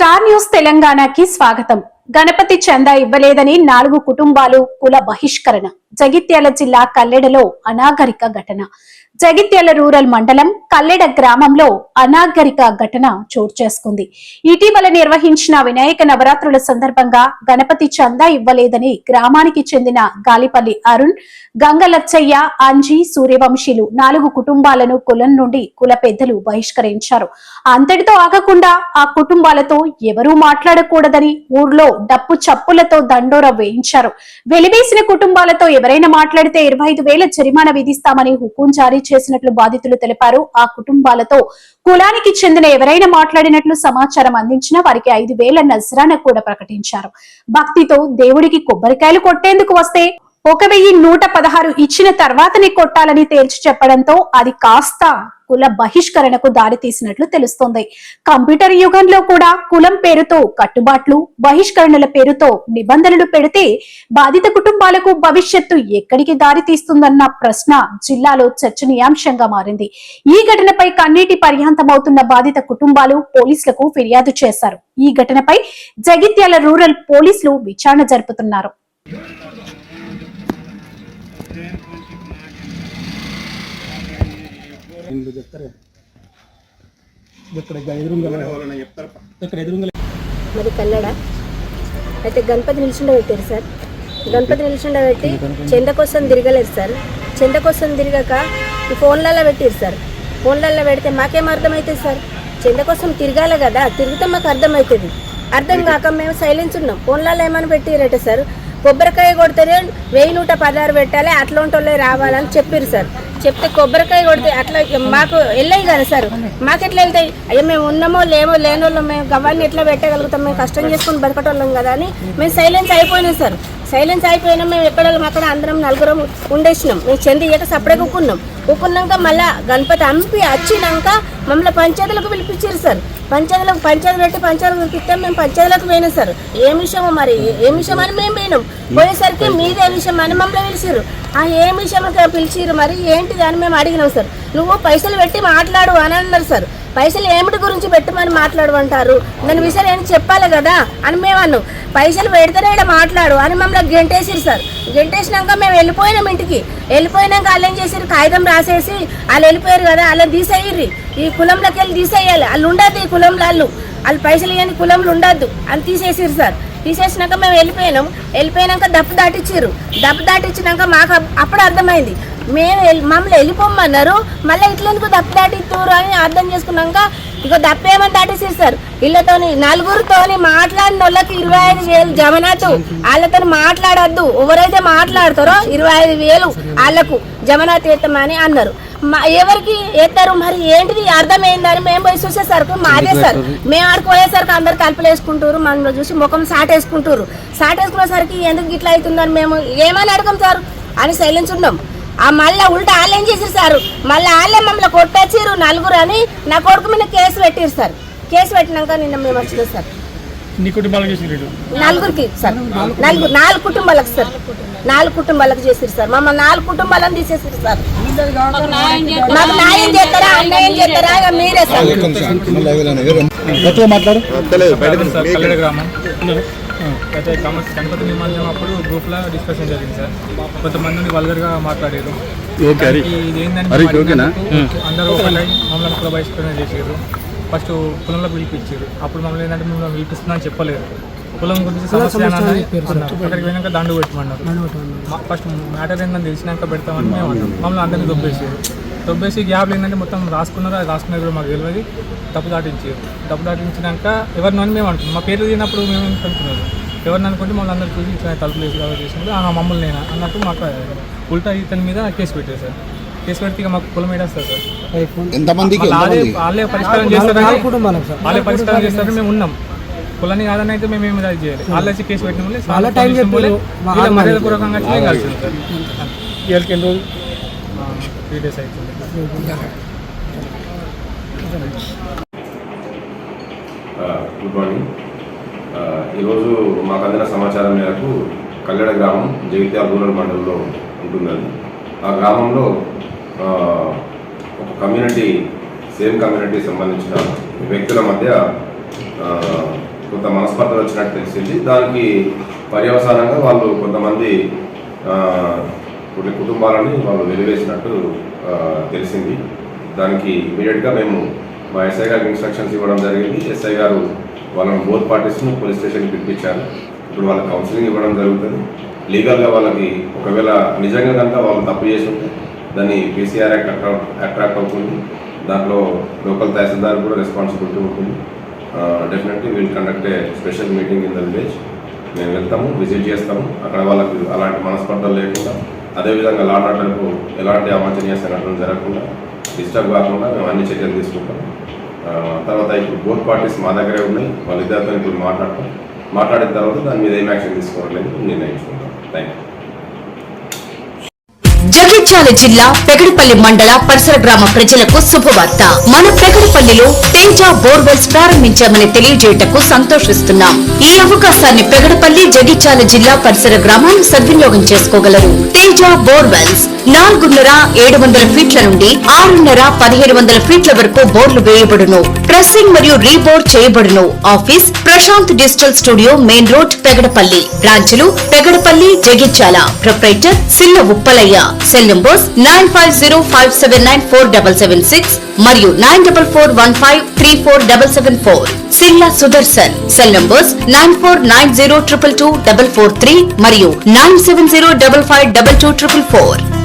Star news తెలంగాణకి స్వాగతం. గణపతి చందా ఇవ్వలేదని నాలుగు కుటుంబాలు కుల బహిష్కరణ. జగిత్యాల జిల్లా కల్లెడలో అనాగరిక ఘటన. జగిత్యాల రూరల్ మండలం కల్లెడ గ్రామంలో అనాగరిక ఘటన చోటు చేసుకుంది. ఇటీవల నిర్వహించిన వినాయక నవరాత్రుల సందర్భంగా గణపతి చందా ఇవ్వలేదని గ్రామానికి చెందిన గాలిపల్లి అరుణ్ గంగలచ్చయ్య అంజీ సూర్యవంశీలు నాలుగు కుటుంబాలను కులం నుండి కుల పెద్దలు బహిష్కరించారు. అంతటితో ఆగకుండా ఆ కుటుంబాలతో ఎవరూ మాట్లాడకూడదని ఊర్లో డప్పు చప్పులతో దండోర వేయించారు. వెలివేసిన కుటుంబాలతో ఎవరైనా మాట్లాడితే ఇరవై ఐదు వేల జరిమానా విధిస్తామని హుకుం జారీ చేసినట్లు బాధితులు తెలిపారు. ఆ కుటుంబాలతో కులానికి చెందిన ఎవరైనా మాట్లాడినట్లు సమాచారం అందించిన వారికి ఐదు వేల నజరాన కూడా ప్రకటించారు. భక్తితో దేవుడికి కొబ్బరికాయలు కొట్టేందుకు వస్తే ఒక వెయ్యి నూట పదహారు ఇచ్చిన తర్వాతనే కొట్టాలని తేల్చి చెప్పడంతో అది కాస్త కుల బహిష్కరణకు దారితీసినట్లు తెలుస్తోంది. కంప్యూటర్ యుగంలో కూడా కులం పేరుతో కట్టుబాట్లు బహిష్కరణల పేరుతో నిబంధనలు పెడితే బాధిత కుటుంబాలకు భవిష్యత్తు ఎక్కడికి దారితీస్తుందన్న ప్రశ్న జిల్లాలో చర్చనీయాంశంగా మారింది. ఈ ఘటనపై కన్నీటి పర్యాంతమవుతున్న బాధిత కుటుంబాలు పోలీసులకు ఫిర్యాదు చేశారు. ఈ ఘటనపై జగిత్యాల రూరల్ పోలీసులు విచారణ జరుపుతున్నారు. చెప్తారు ఇక్కడ ఇక్కడ మరి కన్నడ. అయితే గణపతి నిలిచిండ పెట్టారు సార్. గణపతి నిలిచిండ పెట్టి చెంద కోసం తిరగలేదు సార్. చెంద కోసం తిరగక ఈ ఫోన్లలో పెట్టారు సార్. ఫోన్లలో పెడితే మాకేం అర్థమవుతుంది సార్? చెంద కోసం తిరగాలి కదా తిరిగితే మాకు అర్థమవుతుంది అర్థం కాక మేము సైలెన్స్ ఉన్నాం. ఫోన్లలో ఏమని పెట్టిరట సార్? కొబ్బరికాయ కొడితేనే వెయ్యి నూట పదహారు పెట్టాలి అట్లాంటి వాళ్ళే రావాలని చెప్పారు సార్. చెప్తే కొబ్బరికాయ కొడితే అట్లా మాకు వెళ్ళాయి కదా సార్. మాకు ఎట్లా వెళ్తాయి? అయ్యో మేము ఉన్నామో లేమో లేని వాళ్ళం మేము గవ్వాన్ని ఎట్లా పెట్టగలుగుతాం? మేము కష్టం చేసుకుని బతకటోళ్ళం కదా అని మేము సైలెన్స్ అయిపోయినాం సార్. సైలెన్స్ అయిపోయినా మేము ఎక్కడ అక్కడ అందరం నలుగురం ఉండేసినాం. మేము చెంది ఇయ్యక సపడే కుక్కున్నాం ఉక్కున్నాక మళ్ళా గణపతి అంపి వచ్చినాక మమ్మల్ని పంచాయతీలకు పిలిపించారు సార్. పంచాయతీలకు పంచాయతీ పెట్టి పంచాయతీలకు ఇస్తే మేము పంచాయతీలకు పోయినాం సార్. ఏం విషయమో మరి ఏం విషయం అని మేము పోయినాం. పోయేసరికి మీదే విషయం అని మమ్మల్ని పిలిచారు ఆ ఏం విషయం పిలిచిర్రు మరి ఏంటిది అని మేము అడిగినాం సార్. నువ్వు పైసలు పెట్టి మాట్లాడు అని అన్నారు సార్. పైసలు ఏమిటి గురించి పెట్టమని మాట్లాడమంటారు దాని విషయం ఏం చెప్పాలి కదా అని మేము అన్నాం. పైసలు పెడితేనే మాట్లాడు అని మమ్మల్ని గెంటేసిరు సార్. గెంటేసినాక మేము వెళ్ళిపోయినాం ఇంటికి. వెళ్ళిపోయినాక వాళ్ళు ఏం చేసారు కాగితం రాసేసి వాళ్ళు వెళ్ళిపోయారు కదా వాళ్ళని తీసేయ్యి ఈ కులంలోకి వెళ్ళి తీసేయాలి. వాళ్ళు ఉండదు ఈ కులం వాళ్ళు వాళ్ళు పైసలు ఇవ్వని కులంలో ఉండద్దు. అని తీసేసిరు సార్. తీసేసినాక మేము వెళ్ళిపోయినాం. వెళ్ళిపోయినాక దప్పు దాటిచ్చిర్రు. దప్పు దాటిచ్చినాక మాకు అప్పుడు అర్థమైంది. మేము వెళ్ళి- మమ్మల్ని వెళ్ళిపోమన్నారు మళ్ళీ ఇట్లెందుకు దప్పు దాటిస్తారు అని అర్థం చేసుకున్నాక ఇక దప్పేమని ఏమని సార్? వీళ్ళతోని నలుగురితోని మాట్లాడిన వాళ్ళకి ఇరవై ఐదు వేలు జమనాతు వాళ్ళతో మాట్లాడద్దు. ఎవరైతే మాట్లాడతారో ఇరవై ఐదు వేలు వాళ్ళకు జమనాత్ ఎత్తమని అన్నారు. ఎవరికి ఎత్తారు మరి ఏంటిది? అర్థమైందని మేము పోయి చూసేసరికి మాదే సార్. మేము ఆడికి పోయేసరికి అందరు కలుపులు వేసుకుంటారు మనలో చూసి ముఖం సాట్ వేసుకుంటారు. సాట్ వేసుకునేసరికి ఎందుకు ఇట్లా అవుతుందని మేము ఏమని అడగం సార్? అని సైలెన్స్ ఉన్నాం. ఆ మళ్ళీ ఉల్టా వాళ్ళు ఏం చేసారు సార్? మళ్ళీ వాళ్ళే మమ్మల్ని కొట్టొచ్చిర్రు నలుగురు అని నా కొడుకు మీద కేసు పెట్టిరు సార్. కేసు పెట్టినాక నిన్న మేము వచ్చినాం సార్. నీ కుటుంబాలకు చేసి రేటు నలుగురికి సార్. నలుగురు నాలుగు కుటుంబాలకు సార్. నాలుగు కుటుంబాలకు. చేసిరు సార్. మమ్మల్ని నాలుగు కుటుంబాలను తీసేసారు సార్. మాకు న్యాయం చేస్తారా? అన్యాయం చేస్తారా? మీరే సార్. మాట్లాడు? గ్రామం. అయితే గణపతి నిమజ్జనం అప్పుడు గ్రూప్లో డిస్కషన్ జరిగింది సార్. కొంతమందిని వల్గర్గా మాట్లాడారు ఇది అడిగినందుకు అందరూ ఒకటై మమ్మల్ని బహిష్కరణ చేసారు ఫస్ట్ కులంలో పిలిపించారు. అప్పుడు మమ్మల్ని ఏంటంటే మిమ్మల్ని పిలిపిస్తున్నా అని చెప్పలేదు. కులం గురించి సమస్య. అక్కడికి పోయినాక దండు పెట్టమన్నారు. ఫస్ట్ మ్యాటర్ ఏందని తెలిసినాక పెడతామని మేము అన్నాం. మమ్మల్ని అందరినీ దొబ్బేసారు దొబ్బేసి గ్యాప్లు ఏంటంటే మొత్తం రాసుకున్నారు? అది రాసుకున్నది కూడా మాకు తెలియదు. తప్పు దాటించారు. తప్పు దాటించినాక ఎవరిని అని మేము అనుకున్నాం. మా పేర్లు తినప్పుడు మేము అనుకున్నారు ఎవరిని అనుకుంటే మమ్మల్ని అందరు చూసి ఇట్లా తలుపులు వేసి చేసినప్పుడు ఆ మమ్మల్ని నేను అన్నట్టు మాకు ఉల్టా ఇతని మీద కేసు పెట్టారు సార్. కేసు పెడితే మాకు కులం ఏడేస్తారు సార్. ఎంతమందికి? వాళ్ళు పరిష్కారం చేస్తారని వాళ్ళే పరిష్కారం చేస్తారని మేము ఉన్నాం. కులాన్ని కాదని అయితే మేము ఏమి చేయాలి వాళ్ళు వచ్చి కేసు పెట్టిన మర్యాద పూర్వకంగా కలిసి వీళ్ళకి ఎన్ని రోజులు? త్రీ డేస్ అవుతుంది గుడ్ మార్నింగ్. ఈరోజు మాకు అందిన సమాచారం మేరకు కల్లెడ గ్రామం జగిత్యాల రూరల్ మండలంలో ఉంటుందని ఆ గ్రామంలో ఒక కమ్యూనిటీ సేమ్ కమ్యూనిటీ సంబంధించిన వ్యక్తుల మధ్య కొంత మనస్పర్ధలు వచ్చినట్టు తెలిసింది. దానికి పర్యవసానంగా వాళ్ళు కొంతమంది కొన్ని కుటుంబాలని వాళ్ళు వెలివేసినట్టు తెలిసింది. దానికి ఇమీడియట్గా మేము మా ఎస్ఐ గారికి ఇన్స్ట్రక్షన్స్ ఇవ్వడం జరిగింది. ఎస్ఐ గారు వాళ్ళని బోత్ పార్టీస్ను పోలీస్ స్టేషన్కి పిలిపించారు. ఇప్పుడు వాళ్ళకి కౌన్సిలింగ్ ఇవ్వడం జరుగుతుంది. లీగల్గా వాళ్ళకి ఒకవేళ నిజంగా కనుక వాళ్ళు తప్పు చేసి ఉంటే దాన్ని పీసీఆర్ యాక్ట్ అట్రాక్ట్ అట్రాక్ట్ అవుతుంది. దాంట్లో లోకల్ తహసీల్దార్ కూడా రెస్పాన్సిబిలిటీ ఉంటుంది. Definitely we'll conduct a special meeting in the village మేము వెళ్తాము విజిట్ చేస్తాము. అక్కడ వాళ్ళకి అలాంటి మనస్పర్ధలు లేకుండా అదేవిధంగా లాట్ ఆర్డర్కు ఎలాంటి అవాంఛనీయ సంఘటనలు జరగకుండా డిస్టర్బ్ కాకుండా మేము అన్ని చర్యలు తీసుకుంటాం. తర్వాత ఇప్పుడు బోత్ పార్టీస్ మా దగ్గరే ఉన్నాయి. వాళ్ళిద్దరితో ఇప్పుడు మాట్లాడతాం. మాట్లాడిన తర్వాత దాని మీద ఏం యాక్షన్ తీసుకోవట్లేదు నిర్ణయించుకుంటాం. థ్యాంక్ యూ జగిత్యాల జిల్లా పెగడిపల్లి మండల పరిసర గ్రామ ప్రజలకు శుభవార్త. మన పెగడిపల్లిలో తేజ బోర్వెల్స్ ప్రారంభించామని తెలియజేయటకు సంతోషిస్తున్నాం. ఈ అవకాశాన్ని పెగడపల్లి జగిత్యాల జిల్లా పరిసర గ్రామాలు సద్వినియోగం చేసుకోగలరు. తేజ బోర్వెల్స్ నాలుగున్నర ఏడు వందల ఫీట్ల నుండి ఆరున్నర పదిహేడు వందల ఫీట్ల వరకు బోర్లు వేయబడును. ప్రెస్సింగ్ మరియు రీబోర్ చేయబడును. Office Prashanth digital studio main road Pegadapalli. బ్రాంచులు Pegadapalli Jagtial. Proprietor Silla Uppalaiah. Cell numbers nine five zero five seven nine four double seven six మరియు nine double four one five three four double seven four. Silla Sudarshan. Cell numbers nine four nine zero triple two double four three మరియు nine seven zero double five double two triple four.